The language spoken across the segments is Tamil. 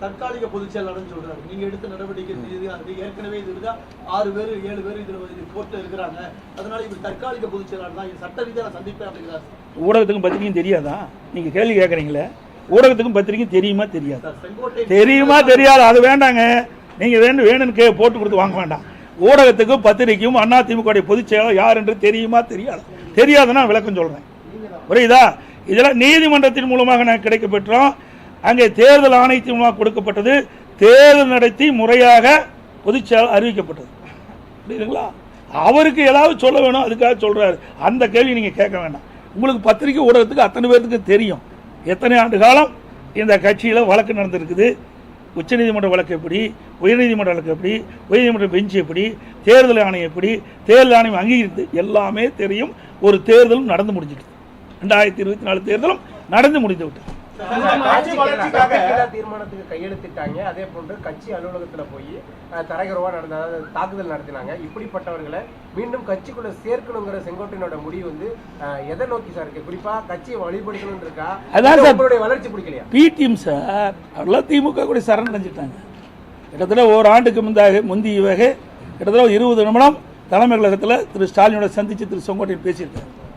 தற்காலிக பொதுச் செயலாளர்னு சொல்றாரு. நீங்க எடுத்த நடவடிக்கை ரீதியானது ஏற்கனவே இதுல ஆறு பேர் ஏழு பேர் இதுல இது கோர்ட்ல இருக்கிறாங்க. அதனால இவர் தற்காலிக பொதுச் செயலாளர் தான். இது சட்ட ரீதியா நான் சந்திப்பேன் அப்படிங்கிறார். ஊடகத்துக்கும் பத்திரிக்கையும் தெரியாதா? நீங்க கேள்வி கேட்குறீங்களே? ஊடகத்துக்கும் பத்திரிக்கையும் தெரியுமா தெரியாது? தெரியுமா தெரியாது. அது வேண்டாங்க. நீங்க வேணும் வேணும்னு கே போட்டு கொடுத்து வாங்க வேண்டாம். ஊடகத்துக்கும் பத்திரிக்கையும் அண்ணா திமுக பொதுச் செயலாளர் யார் என்று தெரியுமா தெரியாது? தெரியாதுன்னா விளக்கம் சொல்றேன். புரியுதா? இதெல்லாம் நீதிமன்றத்தின் மூலமாக நான் கிடைக்க பெற்றோம் அங்கே தேர்தல் ஆணையத்தின் மூலமாக கொடுக்கப்பட்டது. தேர்தல் நடத்தி முறையாக பொதுச் அறிவிக்கப்பட்டது. புரியுதுங்களா? அவருக்கு ஏதாவது சொல்ல வேணும் அதுக்காக சொல்றாரு. அந்த கேள்வி நீங்க கேட்க வேண்டாம். உங்களுக்கு பத்திரிக்கை ஊடகத்துக்கு அத்தனை பேர்த்துக்கு தெரியும். எத்தனை ஆண்டு காலம் இந்த கட்சியில வழக்கு நடந்திருக்குது? உச்சநீதிமன்ற வழக்கு எப்படி? உயர்நீதிமன்ற வழக்கு எப்படி? உயர்நீதிமன்ற பெஞ்ச் எப்படி? தேர்தல் ஆணையம் எப்படி? தேர்தல் ஆணையம் அங்கீகரித்து எல்லாமே தெரியும். ஒரு தேர்தலும் நடந்து முடிஞ்சிட்டு ரெண்டாயிரத்தி இருபத்தி நாலு தேர்தலும் நடந்து முடிந்து விட்டது. தீர்மானத்துக்கு கையெழுத்திட்டாங்க. அதே போன்று கட்சி அலுவலகத்துல போய் தரகரவா நடந்த அதாவது தாக்குதல் நடத்தினாங்க. இப்படிப்பட்டவர்களை மீண்டும் கட்சிக்குள்ள சேர்க்கணுங்கிற செங்கோட்டையனோட முடிவு வந்து எதை நோக்கி சார் இருக்கு? குறிப்பா கட்சியை வழிபடுத்தணும் இருக்கா. உங்களுடைய வளர்ச்சி பிடிக்கலையா? பிடிஎம் சார் எல்லாம் திமுக கூட சரணடைஞ்சிட்டாங்க. கிட்டத்தட்ட ஓராண்டுக்கு முந்தாக முந்தியவாக கிட்டத்தட்ட ஒரு இருபது நிமிடம் தலைமை கழகத்தில் திரு ஸ்டாலினோட சந்திச்சு திரு செங்கோட்டையன் பேசியிருக்காரு.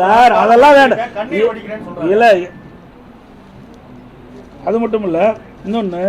சார் அதெல்லாம் வேண்டாம். இல்ல அது மட்டும் இல்ல இன்னொன்னு